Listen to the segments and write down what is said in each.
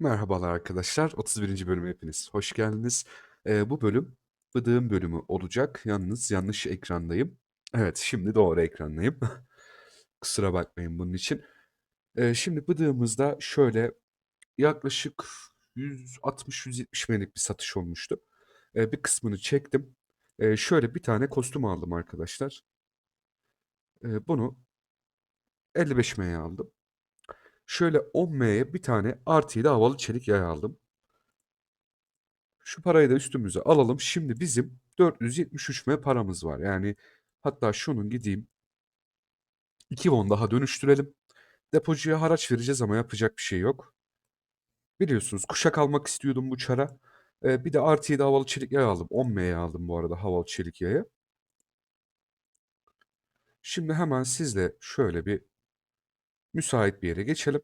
Merhabalar arkadaşlar. 31. bölüme hepiniz hoş geldiniz. Eee, bu bölüm Bıdık'ın bölümü olacak. Yalnız yanlış ekrandayım. Evet, şimdi doğru ekrandayım. Kusura bakmayın bunun için. Eee, şimdi Bıdık'ımızda şöyle yaklaşık 160-170 binlik bir satış olmuştu. Eee, bir kısmını çektim. Eee, şöyle bir tane kostüm aldım arkadaşlar. Eee, bunu 55 M'ye aldım. Şöyle 10 M'ye bir tane artı 7 havalı çelik yay aldım. Şu parayı da üstümüze alalım. Şimdi bizim 473 M paramız var. Yani hatta şunun gideyim 2 won daha dönüştürelim. Depocuya haraç vereceğiz ama yapacak bir şey yok. Biliyorsunuz kuşak almak istiyordum bu çara. Ee, bir de artı 7 havalı çelik yay aldım. 10 M'ye aldım bu arada havalı çelik yayı. Şimdi hemen sizle şöyle bir müsait bir yere geçelim.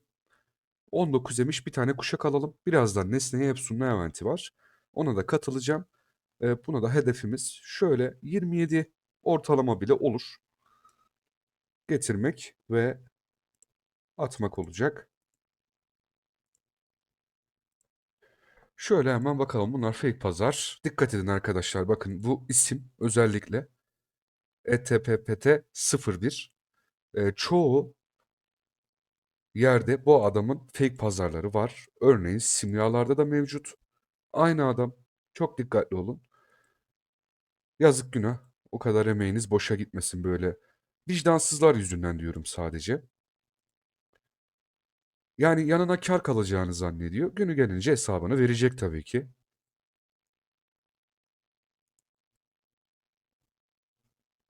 19 demiş bir tane kuşak alalım. Birazdan Nesne'ye hep sunma eventi var. Ona da katılacağım. Ee, buna da hedefimiz şöyle 27 ortalama bile olur. Getirmek ve atmak olacak. Şöyle hemen bakalım bunlar fake pazar. Dikkat edin arkadaşlar bakın bu isim özellikle E ETPPT 01. Ee, çoğu yerde bu adamın fake pazarları var. Örneğin simyalarda da mevcut. Aynı adam. Çok dikkatli olun. Yazık günah. O kadar emeğiniz boşa gitmesin böyle. Vicdansızlar yüzünden diyorum sadece. Yani yanına kar kalacağını zannediyor. Günü gelince hesabını verecek tabii ki.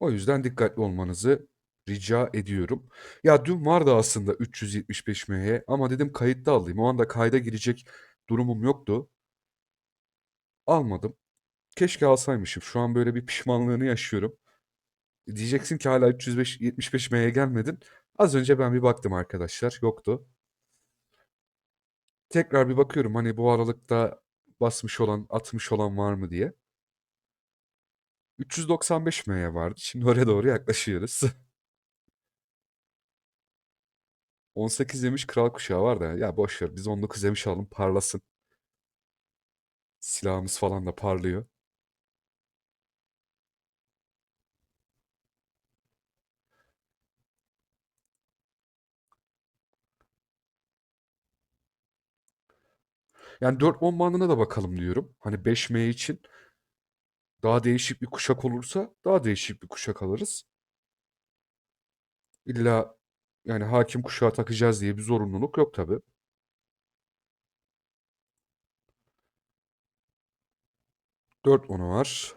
O yüzden dikkatli olmanızı rica ediyorum. Ya dün vardı aslında 375 MH ama dedim kayıtta alayım. O anda kayda girecek durumum yoktu. Almadım. Keşke alsaymışım. Şu an böyle bir pişmanlığını yaşıyorum. Diyeceksin ki hala 375 75 MH'ye gelmedin. Az önce ben bir baktım arkadaşlar. Yoktu. Tekrar bir bakıyorum hani bu aralıkta basmış olan, atmış olan var mı diye. 395 MH vardı. Şimdi oraya doğru yaklaşıyoruz. 18 demiş kral kuşağı var da ya boş ver biz 19 demiş alalım parlasın. Silahımız falan da parlıyor. Yani 4 won bandına da bakalım diyorum. Hani 5M için daha değişik bir kuşak olursa daha değişik bir kuşak alırız. İlla yani hakim kuşağı takacağız diye bir zorunluluk yok tabi. Dört onu var.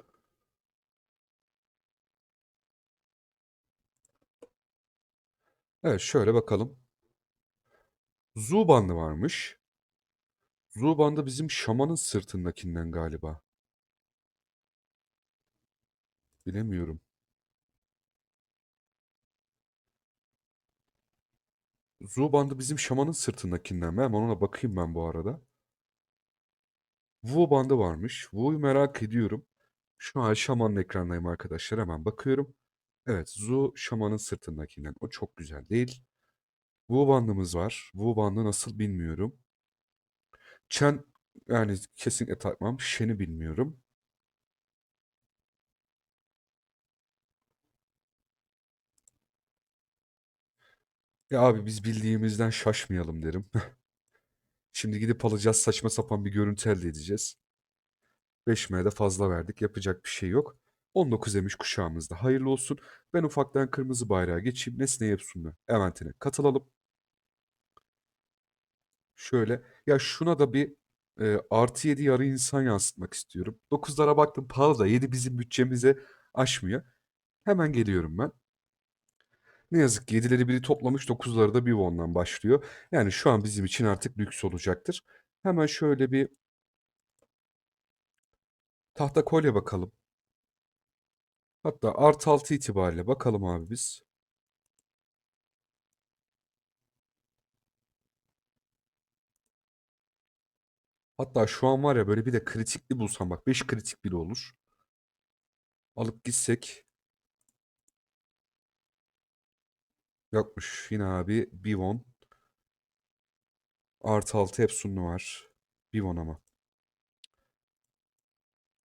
Evet şöyle bakalım. Zu bandı varmış. Zu bandı bizim şamanın sırtındakinden galiba. Bilemiyorum. Zu bandı bizim şamanın sırtındakinden mi? Hemen ona bakayım ben bu arada. Wu bandı varmış. Wu'yu merak ediyorum. Şu an şamanın ekranındayım arkadaşlar. Hemen bakıyorum. Evet, Zu şamanın sırtındakinden. O çok güzel değil. Wu bandımız var. Wu bandı nasıl bilmiyorum. Chen yani kesinlikle takmam. Shen'i bilmiyorum. Ya abi biz bildiğimizden şaşmayalım derim. Şimdi gidip alacağız saçma sapan bir görüntü elde edeceğiz. 5M'ye de fazla verdik. Yapacak bir şey yok. 19 emiş kuşağımızda. Hayırlı olsun. Ben ufaktan kırmızı bayrağa geçeyim. Nesne Yepsun'la eventine katılalım. Şöyle. Ya şuna da bir e, artı 7 yarı insan yansıtmak istiyorum. 9'lara baktım pahalı da 7 bizim bütçemize aşmıyor. Hemen geliyorum ben. Ne yazık ki 7'leri biri toplamış 9'ları da bir won'dan başlıyor. Yani şu an bizim için artık lüks olacaktır. Hemen şöyle bir tahta kolye bakalım. Hatta artı 6 itibariyle bakalım abi biz. Hatta şu an var ya böyle bir de kritikli bulsam bak 5 kritik bile olur. Alıp gitsek. Yokmuş yine abi bir won. Artı 6 Epsunlu var. Bivon ama.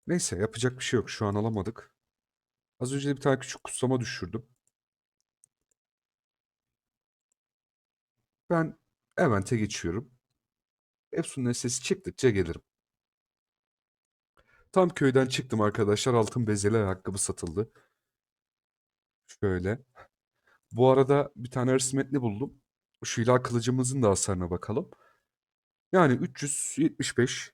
Neyse yapacak bir şey yok. Şu an alamadık. Az önce de bir tane küçük kutsama düşürdüm. Ben Event'e geçiyorum. Epsun'un sesi çıktıkça gelirim. Tam köyden çıktım arkadaşlar. Altın bezeli ayakkabı satıldı. Şöyle. Bu arada bir tane hırsmetli buldum. Şu ilah kılıcımızın da hasarına bakalım. Yani 375,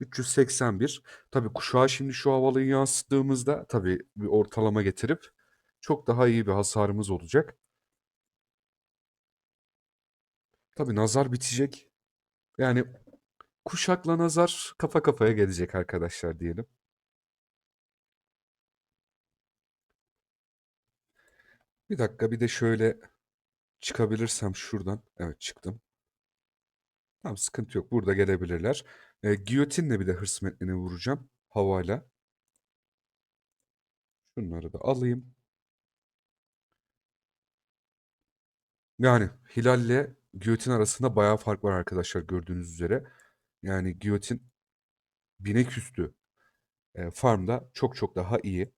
381. Tabii kuşağı şimdi şu havalıyı yansıttığımızda tabii bir ortalama getirip çok daha iyi bir hasarımız olacak. Tabii nazar bitecek. Yani kuşakla nazar kafa kafaya gelecek arkadaşlar diyelim. Bir dakika bir de şöyle çıkabilirsem şuradan. Evet çıktım. Tamam sıkıntı yok. Burada gelebilirler. E, giyotinle bir de hırs metnini vuracağım. Havayla. Şunları da alayım. Yani Hilal'le giyotin arasında bayağı fark var arkadaşlar gördüğünüz üzere. Yani giyotin binek üstü e, farmda çok çok daha iyi.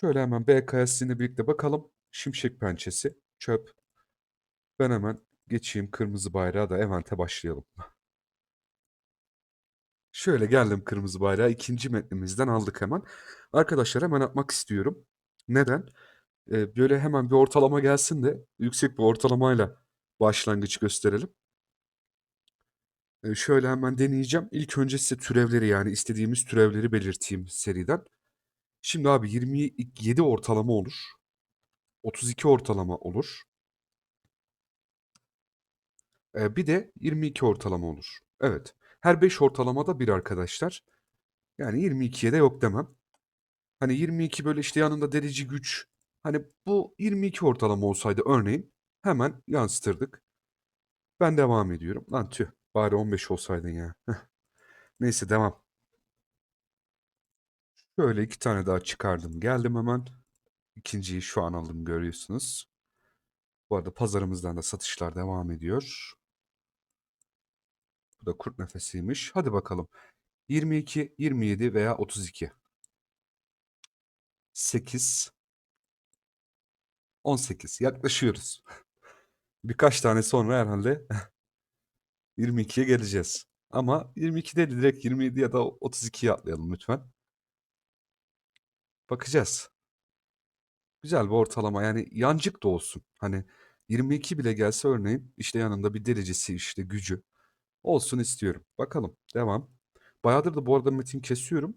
Şöyle hemen BKS'ini birlikte bakalım. Şimşek pençesi, çöp. Ben hemen geçeyim kırmızı bayrağı da Event'e başlayalım. Şöyle geldim kırmızı bayrağı. ikinci metnimizden aldık hemen. Arkadaşlar hemen atmak istiyorum. Neden? Ee, böyle hemen bir ortalama gelsin de yüksek bir ortalamayla başlangıç gösterelim. Ee, şöyle hemen deneyeceğim. İlk önce size türevleri yani istediğimiz türevleri belirteyim seriden. Şimdi abi 27 ortalama olur. 32 ortalama olur. Ee, bir de 22 ortalama olur. Evet. Her 5 ortalamada bir arkadaşlar. Yani 22'ye de yok demem. Hani 22 böyle işte yanında delici güç. Hani bu 22 ortalama olsaydı örneğin hemen yansıtırdık. Ben devam ediyorum. Lan tüh bari 15 olsaydın ya. Neyse devam. Şöyle iki tane daha çıkardım. Geldim hemen. İkinciyi şu an aldım görüyorsunuz. Bu arada pazarımızdan da satışlar devam ediyor. Bu da kurt nefesiymiş. Hadi bakalım. 22, 27 veya 32. 8, 18. Yaklaşıyoruz. Birkaç tane sonra herhalde 22'ye geleceğiz. Ama 22 değil direkt 27 ya da 32'ye atlayalım lütfen. Bakacağız. Güzel bir ortalama yani yancık da olsun. Hani 22 bile gelse örneğin işte yanında bir derecesi işte gücü olsun istiyorum. Bakalım devam. Bayağıdır da bu arada metin kesiyorum.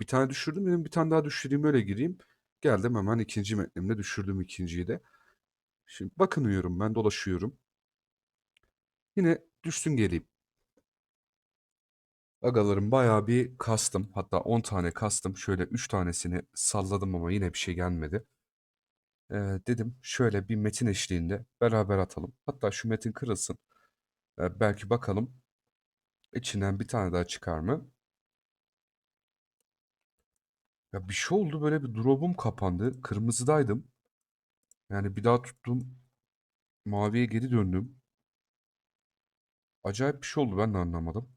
Bir tane düşürdüm dedim bir tane daha düşüreyim öyle gireyim. Geldim hemen ikinci metnimde düşürdüm ikinciyi de. Şimdi bakınıyorum ben dolaşıyorum. Yine düşsün geleyim. Agalarım bayağı bir kastım. Hatta 10 tane kastım. Şöyle 3 tanesini salladım ama yine bir şey gelmedi. Ee, dedim şöyle bir metin eşliğinde beraber atalım. Hatta şu metin kırılsın. Ee, belki bakalım içinden bir tane daha çıkar mı? Ya bir şey oldu böyle bir drop'um kapandı. Kırmızıdaydım. Yani bir daha tuttum. Maviye geri döndüm. Acayip bir şey oldu ben de anlamadım.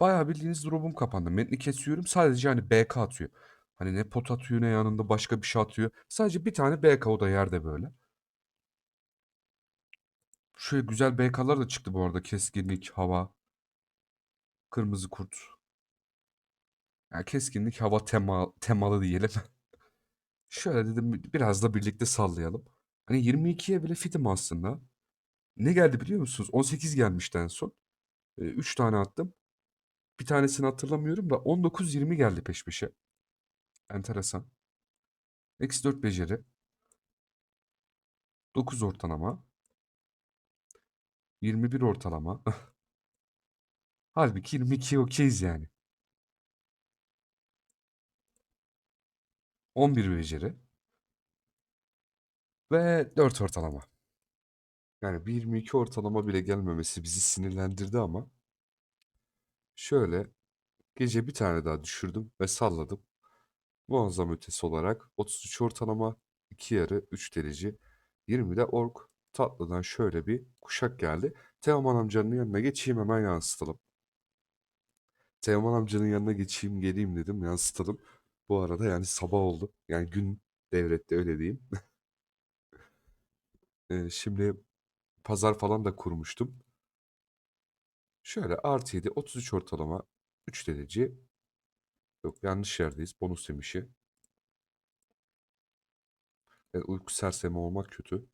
Bayağı bildiğiniz drop'um kapandı. Metni kesiyorum sadece hani BK atıyor. Hani ne pot atıyor ne yanında başka bir şey atıyor. Sadece bir tane BK o da yerde böyle. Şöyle güzel BK'lar da çıktı bu arada. Keskinlik, hava, kırmızı kurt. Yani keskinlik, hava tema, temalı diyelim. Şöyle dedim biraz da birlikte sallayalım. Hani 22'ye bile fitim aslında. Ne geldi biliyor musunuz? 18 gelmişti en son. 3 tane attım. Bir tanesini hatırlamıyorum da 19-20 geldi peş peşe. Enteresan. Eksi 4 beceri. 9 ortalama. 21 ortalama. Halbuki 22 okeyiz yani. 11 beceri. Ve 4 ortalama. Yani bir 22 ortalama bile gelmemesi bizi sinirlendirdi ama. Şöyle gece bir tane daha düşürdüm ve salladım. Muazzam ötesi olarak 33 ortalama, 2 yarı, 3 derece, 20 de ork tatlıdan şöyle bir kuşak geldi. Teoman amcanın yanına geçeyim hemen yansıtalım. Teoman amcanın yanına geçeyim geleyim dedim yansıtalım. Bu arada yani sabah oldu. Yani gün devretti öyle diyeyim. Ee, şimdi pazar falan da kurmuştum. Şöyle artı 7 33 ortalama 3 derece. Yok yanlış yerdeyiz. Bonus demişi. Evet, uyku sersemi olmak kötü.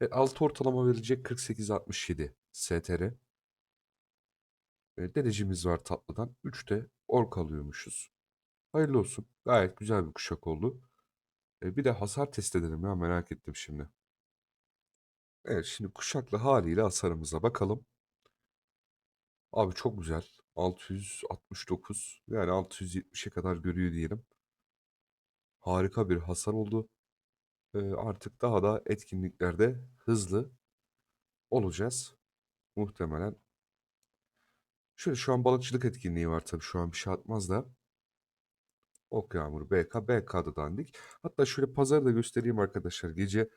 E, 6 ortalama verecek 48-67 STR. E, derecemiz var tatlıdan. 3 de ork alıyormuşuz. Hayırlı olsun. Gayet güzel bir kuşak oldu. E, bir de hasar test edelim ya merak ettim şimdi. Evet şimdi kuşaklı haliyle hasarımıza bakalım. Abi çok güzel. 669 yani 670'e kadar görüyor diyelim. Harika bir hasar oldu. E, artık daha da etkinliklerde hızlı olacağız. Muhtemelen. Şöyle şu an balıkçılık etkinliği var tabii şu an bir şey atmaz da. Ok Yağmuru BK, BK'da dandik. Hatta şöyle pazarı da göstereyim arkadaşlar. Gece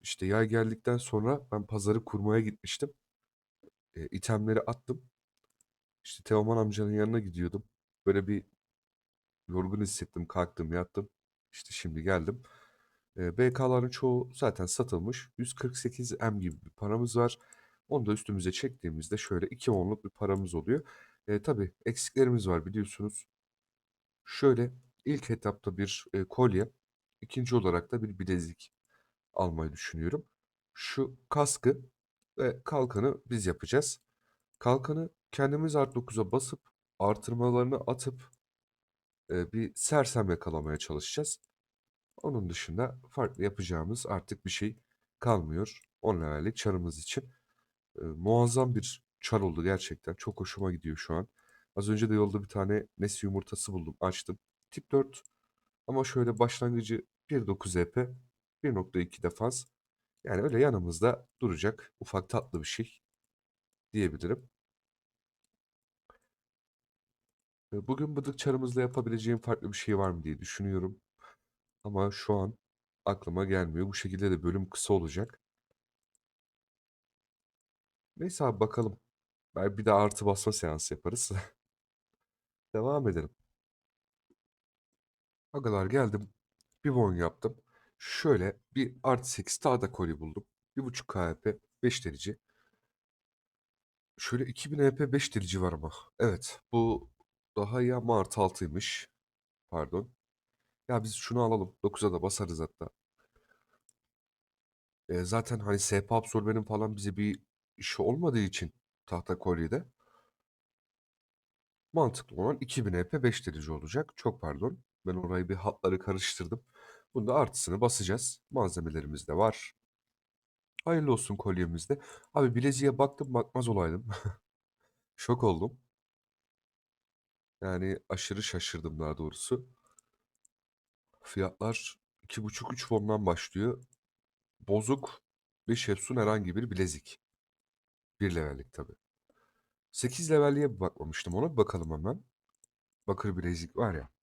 işte yay geldikten sonra ben pazarı kurmaya gitmiştim. E, itemleri attım. İşte Teoman amcanın yanına gidiyordum. Böyle bir yorgun hissettim, kalktım, yattım. İşte şimdi geldim. E, BK'ların çoğu zaten satılmış. 148 M gibi bir paramız var. Onu da üstümüze çektiğimizde şöyle 2 onluk bir paramız oluyor. E, tabii eksiklerimiz var biliyorsunuz. Şöyle ilk etapta bir e, kolye, ikinci olarak da bir bilezik almayı düşünüyorum. Şu kaskı ve kalkanı biz yapacağız. Kalkanı kendimiz art 9'a basıp artırmalarını atıp e, bir sersem yakalamaya çalışacağız. Onun dışında farklı yapacağımız artık bir şey kalmıyor. 10 levellik çarımız için. E, muazzam bir çar oldu gerçekten. Çok hoşuma gidiyor şu an. Az önce de yolda bir tane nesi yumurtası buldum. Açtım. Tip 4 ama şöyle başlangıcı 1.9 EP, 1.2 defans. Yani öyle yanımızda duracak ufak tatlı bir şey diyebilirim. Bugün bıdık çarımızla yapabileceğim farklı bir şey var mı diye düşünüyorum. Ama şu an aklıma gelmiyor. Bu şekilde de bölüm kısa olacak. Neyse abi bakalım. Ben bir de artı basma seansı yaparız. Devam edelim. Agalar geldim. Bir bon yaptım. Şöyle bir artı 8 daha da koli buldum. 1.5 KHP 5 derece. Şöyle 2000 EP 5 derece var ama. Evet bu daha iyi ama artı 6'ymış. Pardon. Ya biz şunu alalım. 9'a da basarız hatta. E, zaten hani SP absorbenin falan bize bir işi olmadığı için tahta kolyede mantıklı olan 2000 EP 5 derece olacak. Çok pardon. Ben orayı bir hatları karıştırdım. Bunda artısını basacağız. Malzemelerimiz de var. Hayırlı olsun kolyemizde. Abi bileziğe baktım bakmaz olaydım. Şok oldum. Yani aşırı şaşırdım daha doğrusu. Fiyatlar 2,5-3 fondan başlıyor. Bozuk ve Şefsun herhangi bir bilezik. 1 levellik tabii. 8 levelliğe bir bakmamıştım ona. Bir bakalım hemen. Bakır bilezik var ya.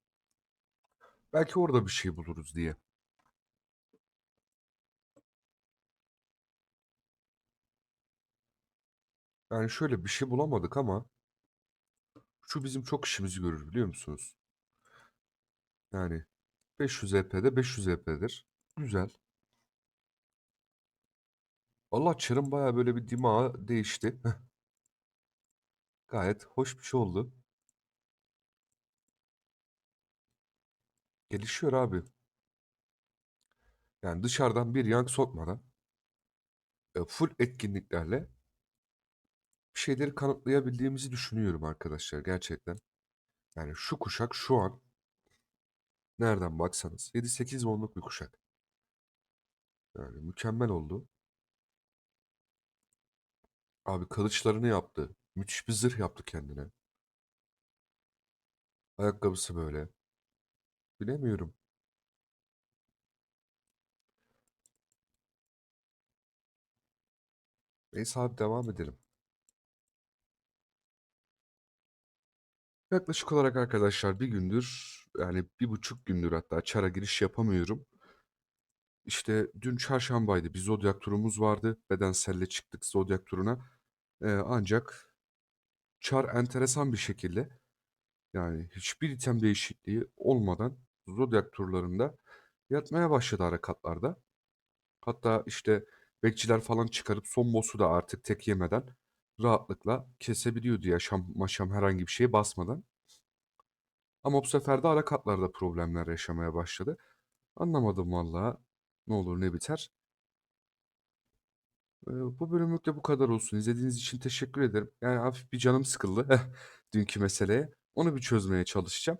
Belki orada bir şey buluruz diye. Yani şöyle bir şey bulamadık ama şu bizim çok işimizi görür biliyor musunuz? Yani 500 EP'de 500 EP'dir. Güzel. Allah çarın baya böyle bir dimağı değişti. Gayet hoş bir şey oldu. Gelişiyor abi. Yani dışarıdan bir yank sokmadan e, full etkinliklerle bir şeyleri kanıtlayabildiğimizi düşünüyorum arkadaşlar gerçekten. Yani şu kuşak şu an nereden baksanız 7-8 onluk bir kuşak. Yani mükemmel oldu. Abi kılıçlarını yaptı. Müthiş bir zırh yaptı kendine. Ayakkabısı böyle. Bilemiyorum. Neyse abi devam edelim. Yaklaşık olarak arkadaşlar bir gündür yani bir buçuk gündür hatta çara giriş yapamıyorum. İşte dün çarşambaydı. Bir Zodiac turumuz vardı. Bedenselle çıktık Zodiac turuna. Ee, ancak Char enteresan bir şekilde yani hiçbir item değişikliği olmadan Zodiac turlarında yatmaya başladı harekatlarda. Hatta işte bekçiler falan çıkarıp son boss'u da artık tek yemeden rahatlıkla kesebiliyordu yaşam maşam herhangi bir şeye basmadan. Ama bu sefer de ara katlarda problemler yaşamaya başladı. Anlamadım vallahi. Ne olur ne biter. Ee, bu bölümlük de bu kadar olsun. İzlediğiniz için teşekkür ederim. Yani hafif bir canım sıkıldı dünkü meseleye. Onu bir çözmeye çalışacağım.